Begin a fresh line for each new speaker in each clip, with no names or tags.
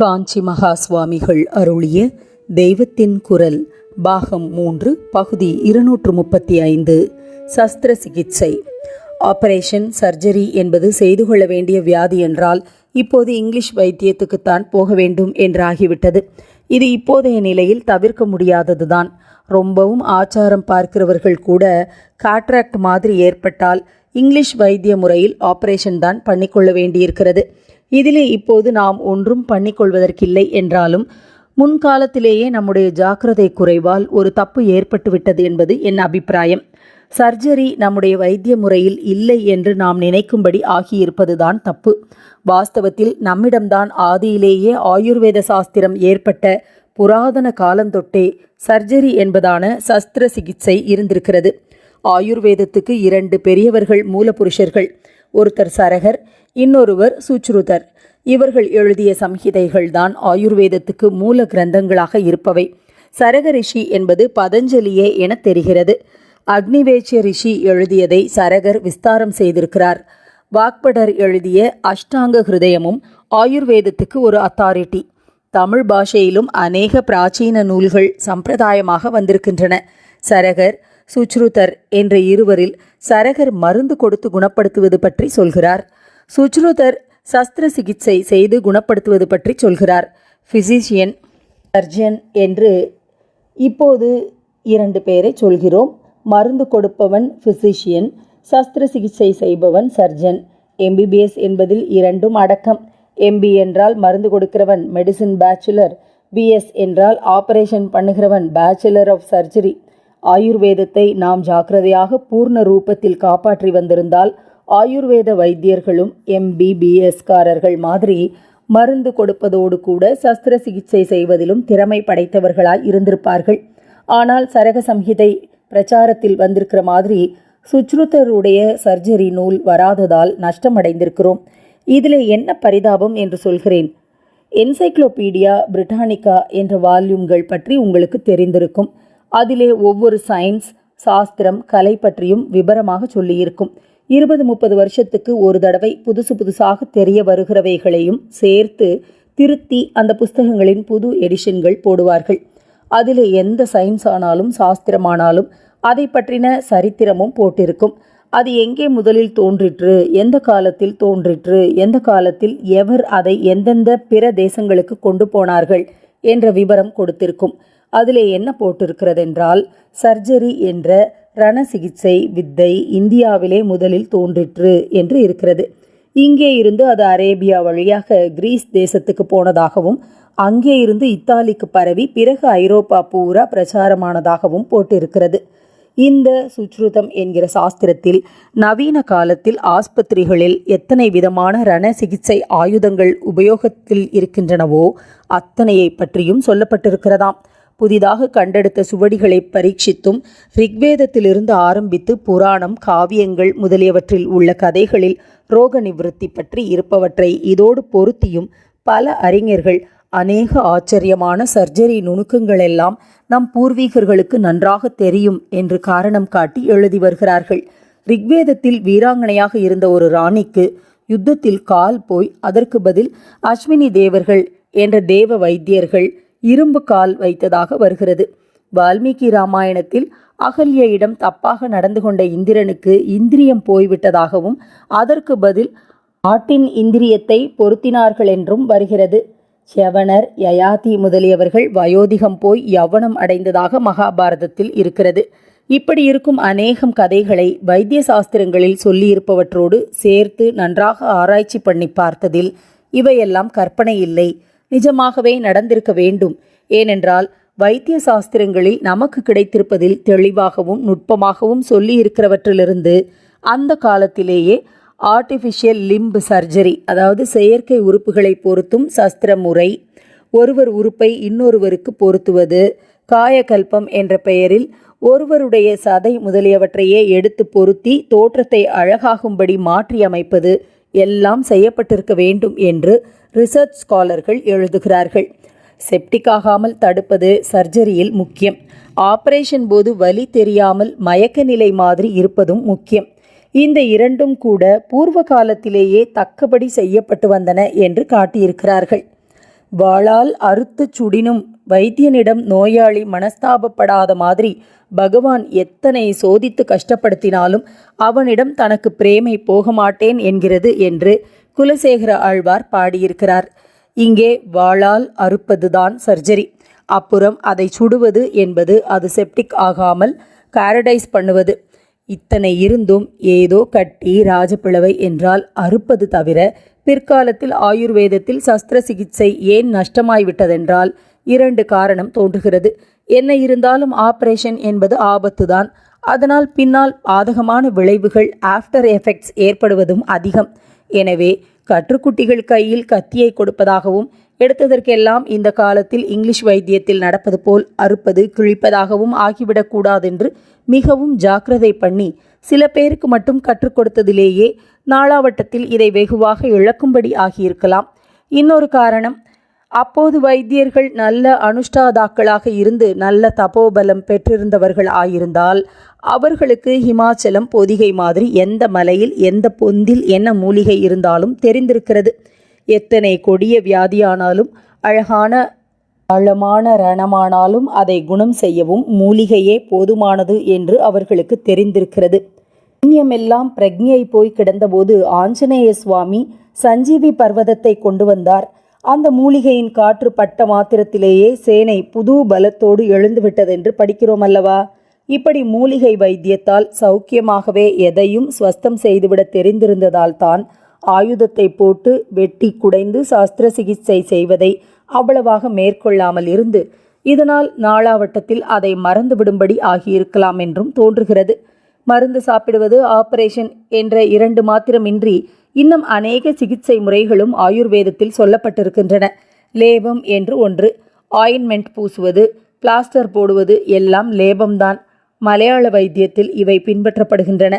காஞ்சி மகா சுவாமிகள் அருளிய தெய்வத்தின் குரல் பாகம் மூன்று பகுதி இருநூற்று முப்பத்தி ஐந்து சஸ்திர சிகிச்சை. ஆபரேஷன் சர்ஜரி என்பது செய்து கொள்ள வேண்டிய வியாதி என்றால் இப்போது இங்கிலீஷ் வைத்தியத்துக்குத்தான் போக வேண்டும் என்றாகிவிட்டது. இது இப்போதைய நிலையில் தவிர்க்க முடியாததுதான். ரொம்பவும் ஆச்சாரம் பார்க்கிறவர்கள் கூட காட்ராக்ட் மாதிரி ஏற்பட்டால் இங்கிலீஷ் வைத்திய முறையில் ஆபரேஷன் தான் பண்ணிக்கொள்ள வேண்டியிருக்கிறது. இதிலே இப்போது நாம் ஒன்றும் பண்ணிக்கொள்வதற்கில்லை என்றாலும் முன்காலத்திலேயே நம்முடைய ஜாக்கிரதை குறைவால் ஒரு தப்பு ஏற்பட்டுவிட்டது என்பது என் அபிப்பிராயம். சர்ஜரி நம்முடைய வைத்திய முறையில் இல்லை என்று நாம் நினைக்கும்படி ஆகியிருப்பதுதான் தப்பு. வாஸ்தவத்தில் நம்மிடம்தான் ஆதியிலேயே ஆயுர்வேத சாஸ்திரம் ஏற்பட்ட புராதன காலந்தொட்டே சர்ஜரி என்பதான சஸ்திர சிகிச்சை இருந்திருக்கிறது. ஆயுர்வேதத்துக்கு இரண்டு பெரியவர்கள் மூலபுருஷர்கள் ஒருத்தர் சரகர் இன்னொருவர் சுச்ருதர். இவர்கள் எழுதிய சம்ஹிதைகள்தான் ஆயுர்வேதத்துக்கு மூல கிரந்தங்களாக இருப்பவை. சரக ரிஷி என்பது பதஞ்சலியே என தெரிகிறது. அக்னிவேச்ச ரிஷி எழுதியதை சரகர் விஸ்தாரம் செய்திருக்கிறார். வாக்படர் எழுதிய அஷ்டாங்க ஹிருதயமும் ஆயுர்வேதத்துக்கு ஒரு அத்தாரிட்டி. தமிழ் பாஷையிலும் அநேக பிராச்சீன நூல்கள் சம்பிரதாயமாக வந்திருக்கின்றன. சரகர் சுச்ருதர் என்ற இருவரில் சரகர் மருந்து கொடுத்து குணப்படுத்துவது பற்றி சொல்கிறார். சுச்ருதர் சஸ்திர சிகிச்சை செய்து குணப்படுத்துவது பற்றி சொல்கிறார். ஃபிசிஷியன் சர்ஜன் என்று இப்போது இரண்டு பேரை சொல்கிறோம். மருந்து கொடுப்பவன் ஃபிசிஷியன் சஸ்திர சிகிச்சை செய்பவன் சர்ஜன் எம்பிபிஎஸ் என்பதில் இரண்டும் அடக்கம். எம்பி என்றால் மருந்து கொடுக்கிறவன் மெடிசின் பேச்சுலர் பிஎஸ் என்றால் ஆபரேஷன் பண்ணுகிறவன் பேச்சுலர் ஆஃப் சர்ஜரி ஆயுர்வேதத்தை நாம் ஜாக்கிரதையாக பூர்ண ரூபத்தில் காப்பாற்றி வந்திருந்தால் ஆயுர்வேத வைத்தியர்களும் எம்பிபிஎஸ்காரர்கள் மாதிரி மருந்து கொடுப்பதோடு கூட சஸ்திர சிகிச்சை செய்வதிலும் திறமை படைத்தவர்களாய் இருந்திருப்பார்கள். ஆனால் சரக சம்ஹிதை பிரச்சாரத்தில் வந்திருக்கிற மாதிரி சுச்ருத்தருடைய சர்ஜரி நூல் வராததால் நஷ்டமடைந்திருக்கிறோம். இதில் என்ன பரிதாபம் என்று சொல்கிறேன். என்சைக்ளோபீடியா பிரிட்டானிகா என்ற வால்யூம்கள் பற்றி உங்களுக்கு தெரிந்திருக்கும். அதிலே ஒவ்வொரு சயின்ஸ் சாஸ்திரம் கலை பற்றியும் விபரமாக சொல்லியிருக்கும். இருபது முப்பது வருஷத்துக்கு ஒரு தடவை புதுசு புதுசாக தெரிய வருகிறவைகளையும் சேர்த்து திருத்தி அந்த புஸ்தகங்களின் புது எடிஷன்கள் போடுவார்கள். அதில் எந்த சயின்ஸ் ஆனாலும் சாஸ்திரமானாலும் அதை பற்றின சரித்திரமும் போட்டிருக்கும். அது எங்கே முதலில் தோன்றிற்று எந்த காலத்தில் தோன்றிற்று எந்த காலத்தில் எவர் அதை எந்தெந்த பிற தேசங்களுக்கு கொண்டு போனார்கள் என்ற விவரம் கொடுத்திருக்கும். அதிலே என்ன போட்டிருக்கிறதென்றால் சர்ஜரி என்ற ரண சிகிச்சை வித்தை இந்தியாவிலே முதலில் தோன்றிற்று என்று இருக்கிறது. இங்கே இருந்து அது அரேபியா வழியாக கிரீஸ் தேசத்துக்கு போனதாகவும் அங்கே இருந்து இத்தாலிக்கு பரவி பிறகு ஐரோப்பா பூரா பிரச்சாரமானதாகவும் போட்டிருக்கிறது. இந்த சுற்றுதம் என்கிற சாஸ்திரத்தில் நவீன காலத்தில் ஆஸ்பத்திரிகளில் எத்தனை விதமான ரண சிகிச்சை ஆயுதங்கள் உபயோகத்தில் இருக்கின்றனவோ அத்தனையை பற்றியும் சொல்லப்பட்டிருக்கிறதாம். புதிதாக கண்டெடுத்த சுவடிகளை பரீட்சித்தும் ரிக்வேதத்திலிருந்து ஆரம்பித்து புராணம் காவியங்கள் முதலியவற்றில் உள்ள கதைகளில் ரோக நிவிருத்தி பற்றி இருப்பவற்றை இதோடு பொருத்தியும் பல அறிஞர்கள் அநேக ஆச்சரியமான சர்ஜரி நுணுக்கங்களெல்லாம் நம் பூர்வீகர்களுக்கு நன்றாக தெரியும் என்று காரணம் காட்டி எழுதி வருகிறார்கள். ரிக்வேதத்தில் வீராங்கனையாக இருந்த ஒரு ராணிக்கு யுத்தத்தில் கால் போய் அதற்கு பதில் அஸ்வினி தேவர்கள் என்ற தேவ வைத்தியர்கள் இரும்பு கால் வைத்ததாக வருகிறது. வால்மீகி ராமாயணத்தில் அகல்யிடம் தப்பாக நடந்து கொண்ட இந்திரனுக்கு இந்திரியம் போய்விட்டதாகவும் அதற்கு பதில் ஆட்டின் இந்திரியத்தை பொருத்தினார்கள் என்றும் வருகிறது. செவனர் யயாதி முதலியவர்கள் வயோதிகம் போய் யவனம் அடைந்ததாக மகாபாரதத்தில் இருக்கிறது. இப்படி இருக்கும் அநேகம் கதைகளை வைத்திய சாஸ்திரங்களில் சொல்லியிருப்பவற்றோடு சேர்த்து நன்றாக ஆராய்ச்சி பண்ணி பார்த்ததில் இவையெல்லாம் கற்பனை இல்லை. நிஜமாகவே நடந்திருக்க வேண்டும். ஏனென்றால் வைத்திய சாஸ்திரங்களில் நமக்கு கிடைத்திருப்பதில் தெளிவாகவும் நுட்பமாகவும் சொல்லி இருக்கிறவற்றிலிருந்து அந்த காலத்திலேயே ஆர்டிஃபிஷியல் லிம்பு சர்ஜரி அதாவது செயற்கை உறுப்புகளை பொருத்தும் சஸ்திர முறை ஒருவர் உறுப்பை இன்னொருவருக்கு பொருத்துவது காயகல்பம் என்ற பெயரில் ஒருவருடைய சதை முதலியவற்றையே எடுத்து பொருத்தி தோற்றத்தை அழகாகும்படி மாற்றியமைப்பது எல்லாம் செய்யப்பட்டிருக்க வேண்டும் என்று ரிசர்ச் ஸ்காலர்கள் எழுதுகிறார்கள். செப்டிக் ஆகாமல் தடுப்பது சர்ஜரியில் முக்கியம். ஆபரேஷன் போது வலி தெரியாமல் மயக்க நிலை மாதிரி இருப்பதும் முக்கியம். இந்த இரண்டும் கூட பூர்வ காலத்திலேயே தக்கபடி செய்யப்பட்டு வந்தன என்று காட்டியிருக்கிறார்கள். வாளால் அறுத்து சுடினும் வைத்தியனிடம் நோயாளி மனஸ்தாபப்படாத மாதிரி பகவான் எத்தனை சோதித்து கஷ்டப்படுத்தினாலும் அவனிடம் தனக்கு பிரேமை போக மாட்டேன் என்கிறது என்று குலசேகர ஆழ்வார் பாடியிருக்கிறார். இங்கே வாளால் அறுப்பதுதான் சர்ஜரி. அப்புறம் அதை சுடுவது என்பது அது செப்டிக் ஆகாமல் காரடைஸ் பண்ணுவது. இத்தனை இருந்தும் ஏதோ கட்டி ராஜபிளவை என்றால் அறுப்பது தவிர பிற்காலத்தில் ஆயுர்வேதத்தில் சஸ்திர சிகிச்சை ஏன் நஷ்டமாய்விட்டதென்றால் இரண்டு காரணம் தோன்றுகிறது. என்ன இருந்தாலும் ஆபரேஷன் என்பது ஆபத்துதான். அதனால் பின்னால் பாதகமான விளைவுகள் ஆஃப்டர் எஃபெக்ட்ஸ் ஏற்படுவதும் அதிகம். எனவே கற்றுக்குட்டிகள் கையில் கத்தியை கொடுப்பதாகவும் எடுத்ததற்கெல்லாம் இந்த காலத்தில் இங்கிலீஷ் வைத்தியத்தில் நடப்பது போல் அறுப்பது கிழிப்பதாகவும் ஆகிவிடக்கூடாதென்று மிகவும் ஜாக்கிரதை பண்ணி சில பேருக்கு மட்டும் கற்றுக் கொடுத்ததிலேயே நாளாவட்டத்தில் இதை வெகுவாக இழக்கும்படி ஆகியிருக்கலாம். இன்னொரு காரணம் அப்போது வைத்தியர்கள் நல்ல அனுஷ்டாதாக்களாக இருந்து நல்ல தபோபலம் பெற்றிருந்தவர்கள் ஆயிருந்தால் அவர்களுக்கு ஹிமாச்சலம் பொதிகை மாதிரி எந்த மலையில் எந்த பொந்தில் என்ன மூலிகை இருந்தாலும் தெரிந்திருக்கிறது. எத்தனை கொடிய வியாதியானாலும் அழகான ஆழமான ரணமானாலும் அதை குணம் செய்யவும் மூலிகையே போதுமானது என்று அவர்களுக்கு தெரிந்திருக்கிறது. புண்ணியமெல்லாம் பிரக்ஞை போய் கிடந்தபோது ஆஞ்சநேய சுவாமி சஞ்சீவி பர்வதத்தை கொண்டு வந்தார். அந்த மூலிகையின் காற்று பட்ட மாத்திரத்திலேயே சேனை புது பலத்தோடு எழுந்துவிட்டதென்று படிக்கிறோம் அல்லவா? இப்படி மூலிகை வைத்தியத்தால் சௌக்கியமாகவே எதையும் ஸ்வஸ்தம் செய்துவிட தெரிந்திருந்ததால் தான் ஆயுதத்தை போட்டு வெட்டி குடைந்து சாஸ்திர சிகிச்சை செய்வதை அவ்வளவாக மேற்கொள்ளாமல் இருந்து இதனால் நாளாவட்டத்தில் அதை மறந்துவிடும்படி ஆகியிருக்கலாம் என்றும் தோன்றுகிறது. மருந்து சாப்பிடுவது ஆபரேஷன் என்ற இரண்டு மாத்திரமின்றி இன்னும் அநேக சிகிச்சை முறைகளும் ஆயுர்வேதத்தில் சொல்லப்பட்டிருக்கின்றன. லேபம் என்று ஒன்று. ஆயின்மெண்ட் பூசுவது பிளாஸ்டர் போடுவது எல்லாம் லேபம்தான். மலையாள வைத்தியத்தில் இவை பின்பற்றப்படுகின்றன.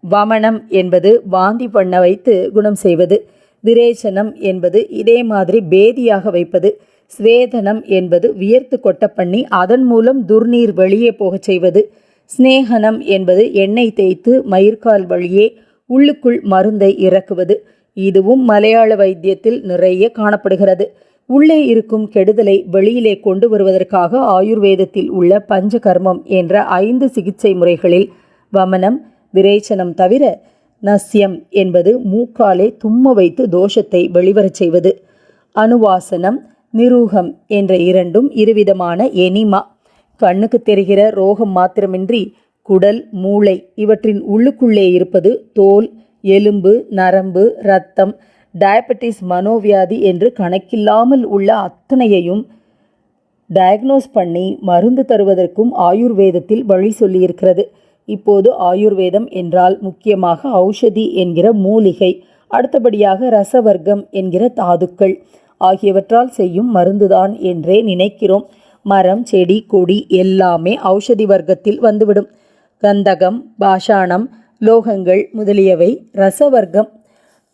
வமனம் என்பது வாந்தி பண்ண வைத்து குணம் செய்வது. விரேசனம் என்பது இதே மாதிரி பேதியாக வைப்பது. ஸ்வேதனம் என்பது வியர்த்து கொட்ட பண்ணி அதன் மூலம் துர்நீர் வெளியே போகச் செய்வது. ஸ்நேகனம் என்பது எண்ணெய் தேய்த்து மயிர்கால் வழியே உள்ளுக்குள் மருந்தை இறக்குவது. இதுவும் மலையாள வைத்தியத்தில் நிறைய காணப்படுகிறது. உள்ளே இருக்கும் கெடுதலை வெளியிலே கொண்டு வருவதற்காக ஆயுர்வேதத்தில் உள்ள பஞ்சகர்மம் என்ற ஐந்து சிகிச்சை முறைகளில் வமனம் விரேச்சனம் தவிர நஸ்யம் என்பது மூக்காலே தும்ம வைத்து தோஷத்தை வெளிவரச் செய்வது. அணுவாசனம் நிரூகம் என்ற இரண்டும் இருவிதமான எனிமா. கண்ணுக்கு தெரிகிற ரோகம் மாத்திரமின்றி குடல் மூளை இவற்றின் உள்ளுக்குள்ளே இருப்பது தோல் எலும்பு நரம்பு இரத்தம் டயபெட்டிஸ் மனோவியாதி என்று கணக்கில்லாமல் உள்ள அத்தனையையும் டயக்னோஸ் பண்ணி மருந்து தருவதற்கும் ஆயுர்வேதத்தில் வழி சொல்லியிருக்கிறது. இப்போது ஆயுர்வேதம் என்றால் முக்கியமாக ஔஷதி என்கிற மூலிகை அடுத்தபடியாக ரசவர்க்கம் என்கிற தாதுக்கள் ஆகியவற்றால் செய்யும் மருந்துதான் என்றே நினைக்கிறோம். மரம் செடி கொடி எல்லாமே ஔஷதி வர்க்கத்தில் வந்துவிடும். கந்தகம் பாஷாணம் லோகங்கள் முதலியவை ரசவர்க்கம்.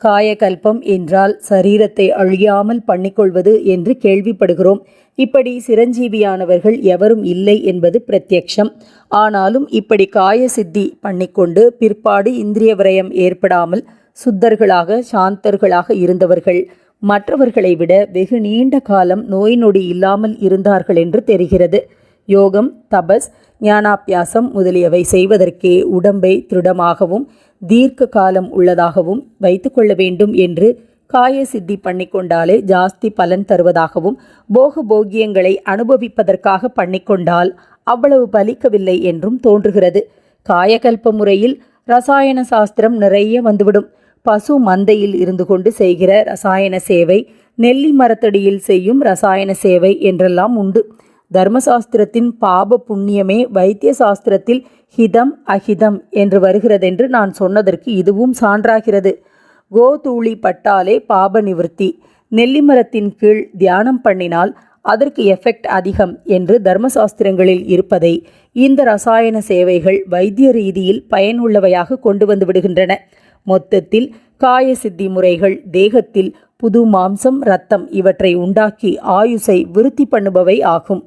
காயகல்பம் என்றால் சரீரத்தை அழியாமல் பண்ணிக்கொள்வது என்று கேள்விப்படுகிறோம். இப்படி சிரஞ்சீவியானவர்கள் எவரும் இல்லை என்பது பிரத்யக்ஷம். ஆனாலும் இப்படி காய சித்தி பண்ணிக்கொண்டு பிற்பாடு இந்திரிய விரயம் ஏற்படாமல் சுத்தர்களாக சாந்தர்களாக இருந்தவர்கள் மற்றவர்களை விட வெகு நீண்ட காலம் நோய் நொடி இல்லாமல் இருந்தார்கள் என்று தெரிகிறது. யோகம் தபஸ் ஞானாபியாசம் முதலியவை செய்வதற்கே உடம்பை திருடமாகவும் தீர்க்க காலம் உள்ளதாகவும் வைத்துக்கொள்ள வேண்டும் என்று காய சித்தி பண்ணிக்கொண்டாலே ஜாஸ்தி பலன் தருவதாகவும் போக போகியங்களை அனுபவிப்பதற்காக பண்ணிக்கொண்டால் அவ்வளவு பலிக்கவில்லை என்றும் தோன்றுகிறது. காயகல்ப முறையில் ரசாயன சாஸ்திரம் நிறைய வந்துவிடும். பசு மந்தையில் இருந்து கொண்டு செய்கிற ரசாயன சேவை நெல்லி மரத்தடியில் செய்யும் ரசாயன சேவை என்றெல்லாம் உண்டு. தர்மசாஸ்திரத்தின் பாப புண்ணியமே வைத்திய சாஸ்திரத்தில் ஹிதம் அஹிதம் என்று வருகிறதென்று நான் சொன்னதற்கு இதுவும் சான்றாகிறது. கோதூளி பட்டாலே பாப நிவர்த்தி. நெல்லிமரத்தின் கீழ் தியானம் பண்ணினால் அதற்கு எஃபெக்ட் அதிகம் என்று தர்மசாஸ்திரங்களில் இருப்பதை இந்த ரசாயன சேவைகள் வைத்திய ரீதியில் பயனுள்ளவையாக கொண்டு வந்து விடுகின்றன. மொத்தத்தில் காய சித்தி முறைகள் தேகத்தில் புது மாம்சம் இரத்தம் இவற்றை உண்டாக்கி ஆயுசை விருத்தி பண்ணுபவை ஆகும்.